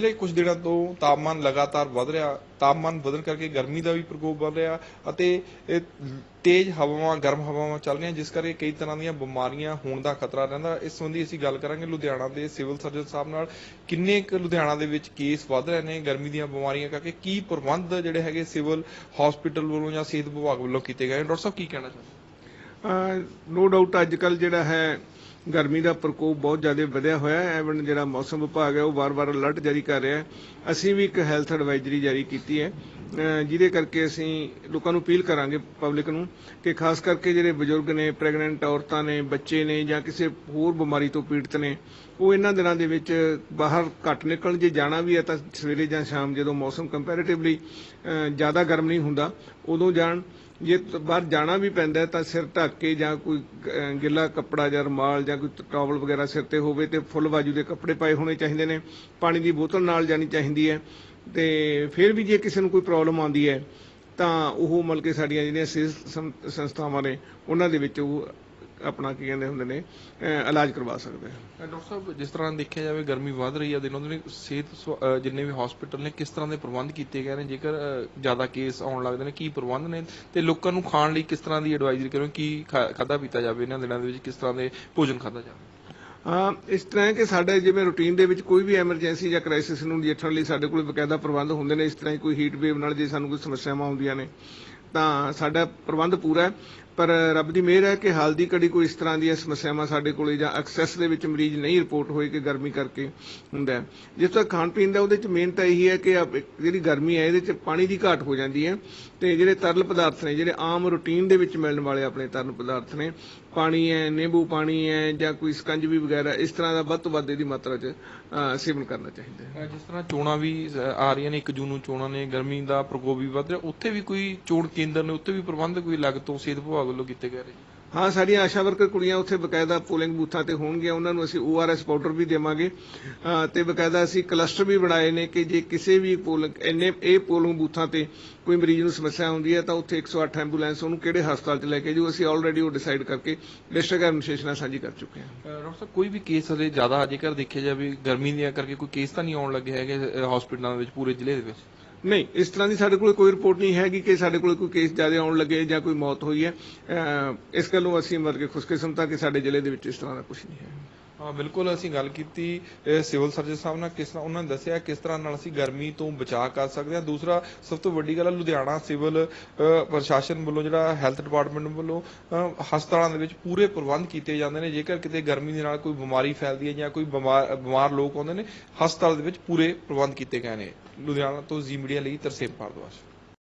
ਪਿਛਲੇ ਕੁਝ ਦਿਨਾਂ ਤੋਂ ਤਾਪਮਾਨ ਲਗਾਤਾਰ ਵਧ ਰਿਹਾ, ਤਾਪਮਾਨ ਵਧਣ ਕਰਕੇ ਗਰਮੀ ਦਾ ਵੀ ਪ੍ਰਕੋਪ ਵੱਧ ਰਿਹਾ ਅਤੇ ਤੇਜ਼ ਹਵਾਵਾਂ, ਗਰਮ ਹਵਾਵਾਂ ਚੱਲ ਰਹੀਆਂ, ਜਿਸ ਕਰਕੇ ਕਈ ਤਰ੍ਹਾਂ ਦੀਆਂ ਬਿਮਾਰੀਆਂ ਹੋਣ ਦਾ ਖਤਰਾ ਰਹਿੰਦਾ ਇਸ ਸੰਬੰਧੀ ਅਸੀਂ ਗੱਲ ਕਰਾਂਗੇ ਲੁਧਿਆਣਾ ਦੇ ਸਿਵਲ ਸਰਜਨ ਸਾਹਿਬ ਨਾਲ, ਕਿੰਨੇ ਕੁ ਲੁਧਿਆਣਾ ਦੇ ਵਿੱਚ ਕੇਸ ਵੱਧ ਰਹੇ ਨੇ, ਗਰਮੀ ਦੀਆਂ ਬਿਮਾਰੀਆਂ ਕਰਕੇ ਕੀ ਪ੍ਰਬੰਧ ਜਿਹੜੇ ਹੈਗੇ ਸਿਵਲ ਹਸਪੀਟਲ ਵੱਲੋਂ ਜਾਂ ਸਿਹਤ ਵਿਭਾਗ ਵੱਲੋਂ ਕੀਤੇ ਗਏ ਨੇ? ਡਾਕਟਰ ਸਾਹਿਬ, ਕੀ ਕਹਿਣਾ ਚਾਹੁੰਦੇ ਨੋ ਡਾਊਟ ਅੱਜ ਕੱਲ ਜਿਹੜਾ ਹੈ ਗਰਮੀ ਦਾ ਪ੍ਰਕੋਪ ਬਹੁਤ ਜ਼ਿਆਦਾ ਵਧਿਆ ਹੋਇਆ ਹੈ। ਐਵਨ ਜਿਹੜਾ ਮੌਸਮ ਵਿਭਾਗ ਹੈ, ਉਹ ਵਾਰ-ਵਾਰ ਅਲਰਟ ਜਾਰੀ ਕਰ ਰਿਹਾ ਹੈ। ਅਸੀਂ ਵੀ ਇੱਕ ਹੈਲਥ ਐਡਵਾਈਜ਼ਰੀ ਜਾਰੀ ਕੀਤੀ ਹੈ। ਜਿਹਦੇ ਕਰਕੇ ਅਸੀਂ ਲੋਕਾਂ ਨੂੰ ਅਪੀਲ ਕਰਾਂਗੇ ਪਬਲਿਕ ਨੂੰ ਕਿ ਖਾਸ ਕਰਕੇ ਜਿਹੜੇ ਬਜ਼ੁਰਗ ਨੇ ਪ੍ਰੈਗਨੈਂਟ ਔਰਤਾਂ ਨੇ, ਬੱਚੇ ਨੇ ਜਾਂ ਕਿਸੇ ਹੋਰ ਬਿਮਾਰੀ ਤੋਂ ਪੀੜਤ ਨੇ, ਉਹ ਇਹਨਾਂ ਦਿਨਾਂ ਦੇ ਵਿੱਚ ਬਾਹਰ ਘੱਟ ਨਿਕਲਣ। ਜੇ ਜਾਣਾ ਵੀ ਹੈ ਤਾਂ ਸਵੇਰੇ ਜਾਂ ਸ਼ਾਮ ਜਦੋਂ ਮੌਸਮ ਕੰਪੈਰੀਟਿਵਲੀ ਜ਼ਿਆਦਾ ਗਰਮ ਨਹੀਂ ਹੁੰਦਾ, ਉਦੋਂ ਜਾਣ। ਜੇ ਬਾਹਰ ਜਾਣਾ ਵੀ ਪੈਂਦਾ ਤਾਂ ਸਿਰ ਢੱਕ ਕੇ ਜਾਂ ਕੋਈ ਗਿੱਲਾ ਕੱਪੜਾ ਜਾਂ ਰੁਮਾਲ ਜਾਂ ਕੋਈ ਟਾਵਲ ਵਗੈਰਾ ਸਿਰ ਤੇ ਹੋਵੇ ਤੇ ਫੁੱਲ ਬਾਜੂ ਦੇ ਕੱਪੜੇ ਪਾਏ ਹੋਣੇ ਚਾਹੀਦੇ ਨੇ, ਪਾਣੀ ਦੀ ਬੋਤਲ ਨਾਲ ਜਾਣੀ ਚਾਹੀਦੀ ਹੈ। ਤੇ ਫਿਰ ਵੀ ਜੇ ਕਿਸੇ ਨੂੰ ਕੋਈ ਪ੍ਰੋਬਲਮ ਆਉਂਦੀ ਹੈ ਤਾਂ ਉਹ ਮਤਲਬ ਕਿ ਸਾਡੀਆਂ ਜਿਹੜੀਆਂ ਸਿਹਤ ਸੰਸਥਾਵਾਂ ਨੇ, ਉਹਨਾਂ ਦੇ ਵਿੱਚ ਉਹ ਆਪਣਾ ਕੀ ਕਹਿੰਦੇ ਹੁੰਦੇ ਨੇ ਇਲਾਜ ਕਰਵਾ ਸਕਦੇ ਆ ਡਾਕਟਰ ਸਾਹਿਬ ਜਿਸ ਤਰ੍ਹਾਂ ਦੇਖਿਆ ਜਾਵੇ ਗਰਮੀ ਵਧ ਰਹੀ ਹੈ ਦਿਨੋਂ ਦਿਨ ਸਿਹਤ ਜਿੰਨੇ ਵੀ ਹਸਪੀਟਲ ਨੇ ਕਿਸ ਤਰ੍ਹਾਂ ਦੇ ਪ੍ਰਬੰਧ ਕੀਤੇ ਗਏ ਨੇ? ਜੇਕਰ ਜ਼ਿਆਦਾ ਕੇਸ ਆਉਣ ਲੱਗਦੇ ਨੇ ਕੀ ਪ੍ਰਬੰਧ ਨੇ? ਤੇ ਲੋਕਾਂ ਨੂੰ ਖਾਣ ਲਈ ਕਿਸ ਤਰ੍ਹਾਂ ਦੀ ਐਡਵਾਈਜ਼ਰੀ ਕਰੋ? ਕੀ ਖਾਦਾ ਪੀਤਾ ਜਾਵੇ ਇਹਨਾਂ ਦਿਨਾਂ ਦੇ ਵਿੱਚ? ਕਿਸ ਤਰ੍ਹਾਂ ਦੇ ਭੋਜਨ ਖਾਦਾ ਜਾਵੇ? ਹਾਂ ਇਸ ਤਰ੍ਹਾਂ ਕਿ ਸਾਡੇ ਜਿਵੇਂ ਰੂਟੀਨ ਦੇ ਵਿੱਚ ਕੋਈ ਵੀ ਐਮਰਜੈਂਸੀ ਜਾਂ ਕ੍ਰਾਈਸਿਸ ਨੂੰ ਨਜਿੱਠਣ ਲਈ ਸਾਡੇ ਕੋਲ ਬਕਾਇਦਾ ਪ੍ਰਬੰਧ ਹੁੰਦੇ ਨੇ। ਇਸ ਤਰ੍ਹਾਂ ਹੀ ਕੋਈ ਹੀਟ ਵੇਵ ਨਾਲ ਜੇ ਸਾਨੂੰ ਕੋਈ ਸਮੱਸਿਆਵਾਂ ਆਉਂਦੀਆਂ ਨੇ ਤਾਂ ਸਾਡਾ ਪ੍ਰਬੰਧ ਪੂਰਾ ਹੈ। ਪਰ ਰੱਬ ਦੀ ਮਿਹਰ ਹੈ ਕਿ ਹਾਲ ਦੀ ਘੜੀ ਕੋਈ ਇਸ ਤਰ੍ਹਾਂ ਦੀਆਂ ਸਮੱਸਿਆਵਾਂ ਸਾਡੇ ਕੋਲੇ ਜਾਂ ਐਕਸੈਸ ਦੇ ਵਿੱਚ ਮਰੀਜ਼ ਨਹੀਂ ਰਿਪੋਰਟ ਹੋਏ ਕਿ ਗਰਮੀ ਕਰਕੇ ਹੁੰਦਾ ਜਿਸ ਤਰ੍ਹਾਂ ਖਾਣ ਪੀਣ ਦਾ ਉਹਦੇ ਚ ਮੇਨ ਤਾਂ ਇਹੀ ਹੈ ਕਿ ਜਿਹੜੀ ਗਰਮੀ ਹੈ ਇਹਦੇ ਚ ਪਾਣੀ ਦੀ ਘਾਟ ਹੋ ਜਾਂਦੀ ਹੈ ਤੇ ਜਿਹੜੇ ਤਰਲ ਪਦਾਰਥ ਨੇ, ਜਿਹੜੇ ਆਮ ਰੂਟੀਨ ਦੇ ਵਿੱਚ ਮਿਲਣ ਵਾਲੇ ਆਪਣੇ ਤਰਲ ਪਦਾਰਥ ਨੇ, ਪਾਣੀ ਹੈ, ਨਿੰਬੂ ਪਾਣੀ ਹੈ ਜਾਂ ਕੋਈ ਸਕੰਜਵੀ ਵਗੈਰਾ, ਇਸ ਤਰ੍ਹਾਂ ਦਾ ਵੱਧ ਤੋਂ ਵੱਧ ਇਹਦੀ ਮਾਤਰਾ 'ਚ ਸੇਵਨ ਕਰਨਾ ਚਾਹੀਦਾ ਹੈ। ਜਿਸ ਤਰ੍ਹਾਂ ਚੋਣਾਂ ਵੀ ਆ ਰਹੀਆਂ ਨੇ 1 ਜੂਨ ਨੂੰ ਚੋਣਾਂ ਨੇ, ਗਰਮੀ ਦਾ ਪ੍ਰਕੋਪ ਵੀ ਵੱਧ ਰਿਹਾ, ਉੱਥੇ ਵੀ ਕੋਈ ਚੋਣ ਕੇਂਦਰ ਨੇ, ਉੱਥੇ ਵੀ ਪ੍ਰਬੰਧ ਕੋਈ ਅਲੱਗ ਤੋਂ ਸਿਹਤ ਵਿਭਾਗ ਵੱਲੋਂ ਕੀਤੇ ਗਏ ਨੇ ਹਾਂ ਸਾਡੀਆਂ ਆਸ਼ਾ ਵਰਕਰ ਕੁੜੀਆਂ ਉੱਥੇ ਬਕਾਇਦਾ ਪੋਲਿੰਗ ਬੂਥਾਂ ਤੇ ਹੋਣਗੀਆਂ। ਉਹਨਾਂ ਨੂੰ ਅਸੀਂ ORS ਪਾਊਡਰ ਵੀ ਦੇਵਾਂਗੇ। ਤੇ ਬਕਾਇਦਾ ਅਸੀਂ ਕਲਸਟਰ ਵੀ ਬਣਾਏ ਨੇ ਕਿ ਜੇ ਕਿਸੇ ਵੀ ਪੋਲਿੰਗ ਇੰਨੇ ਇਹ ਪੋਲਿੰਗ ਬੂਥਾਂ ਤੇ ਕੋਈ ਮਰੀਜ਼ ਨੂੰ ਸਮੱਸਿਆ ਆਉਂਦੀ ਹੈ ਤਾਂ ਉੱਥੇ 108 ਐਂਬੂਲੈਂਸ ਉਹਨੂੰ ਕਿਹੜੇ ਹਸਪਤਾਲ 'ਚ ਲੈ ਕੇ ਜੋ ਅਸੀਂ ਆਲਰੇਡੀ ਉਹ ਡਿਸਾਈਡ ਕਰਕੇ ਡਿਸਟ੍ਰਿਕਟ ਐਡਮਿਨਿਸਟ੍ਰੇਸ਼ਨ ਨਾਲ ਸਾਂਝੀ ਕਰ ਚੁੱਕੇ ਹਾਂ। ਡਾਕਟਰ ਸਾਹਿਬ ਕੋਈ ਵੀ ਕੇਸ ਹਲੇ ਜ਼ਿਆਦਾ ਜੇਕਰ ਦੇਖਿਆ ਜਾਵੇ ਗਰਮੀ ਦੀਆਂ ਕਰਕੇ ਕੋਈ ਕੇਸ ਤਾਂ ਨਹੀਂ ਆਉਣ ਲੱਗੇ ਹੈਗੇ ਹਸਪੀਟਲਾਂ ਦੇ ਵਿੱਚ ਪੂਰੇ ਜ਼ਿਲ੍ਹੇ ਦੇ ਵਿੱਚ? ਨਹੀਂ, ਇਸ ਤਰ੍ਹਾਂ ਦੀ ਸਾਡੇ ਕੋਲ ਕੋਈ ਰਿਪੋਰਟ ਨਹੀਂ ਹੈਗੀ ਕਿ ਸਾਡੇ ਕੋਲ ਕੋਈ ਕੇਸ ਜ਼ਿਆਦਾ ਆਉਣ ਲੱਗੇ ਜਾਂ ਕੋਈ ਮੌਤ ਹੋਈ ਹੈ। ਇਸ ਗੱਲੋਂ ਅਸੀਂ ਮਤਲਬ ਕਿ ਖੁਸ਼ਕਿਸਮਤ ਹਾਂ ਕਿ ਸਾਡੇ ਜ਼ਿਲ੍ਹੇ ਦੇ ਵਿੱਚ ਇਸ ਤਰ੍ਹਾਂ ਦਾ ਕੁਝ ਨਹੀਂ ਹੈ। ਹਾਂ, ਬਿਲਕੁਲ ਅਸੀਂ ਗੱਲ ਕੀਤੀ ਸਿਵਲ ਸਰਜਨ ਸਾਹਿਬ ਨਾਲ ਕਿਸ ਤਰ੍ਹਾਂ ਉਹਨਾਂ ਨੇ ਦੱਸਿਆ ਕਿਸ ਤਰ੍ਹਾਂ ਨਾਲ ਅਸੀਂ ਗਰਮੀ ਤੋਂ ਬਚਾਅ ਕਰ ਸਕਦੇ ਹਾਂ। ਦੂਸਰਾ, ਸਭ ਤੋਂ ਵੱਡੀ ਗੱਲ ਹੈ ਲੁਧਿਆਣਾ ਸਿਵਲ ਪ੍ਰਸ਼ਾਸਨ ਵੱਲੋਂ ਜਿਹੜਾ ਹੈਲਥ ਡਿਪਾਰਟਮੈਂਟ ਵੱਲੋਂ ਹਸਪਤਾਲਾਂ ਦੇ ਵਿੱਚ ਪੂਰੇ ਪ੍ਰਬੰਧ ਕੀਤੇ ਜਾਂਦੇ ਨੇ। ਜੇਕਰ ਕਿਤੇ ਗਰਮੀ ਦੇ ਨਾਲ ਕੋਈ ਬਿਮਾਰੀ ਫੈਲਦੀ ਹੈ ਜਾਂ ਕੋਈ ਬਿਮਾਰ ਬਿਮਾਰ ਲੋਕ ਆਉਂਦੇ ਨੇ, ਹਸਪਤਾਲ ਦੇ ਵਿੱਚ ਪੂਰੇ ਪ੍ਰਬੰਧ ਕੀਤੇ ਗਏ ਨੇ। ਲੁਧਿਆਣਾ ਤੋਂ ਜੀ ਮੀਡੀਆ ਲਈ ਤਰਸੇਮ ਭਾਰਦਵਾਜ।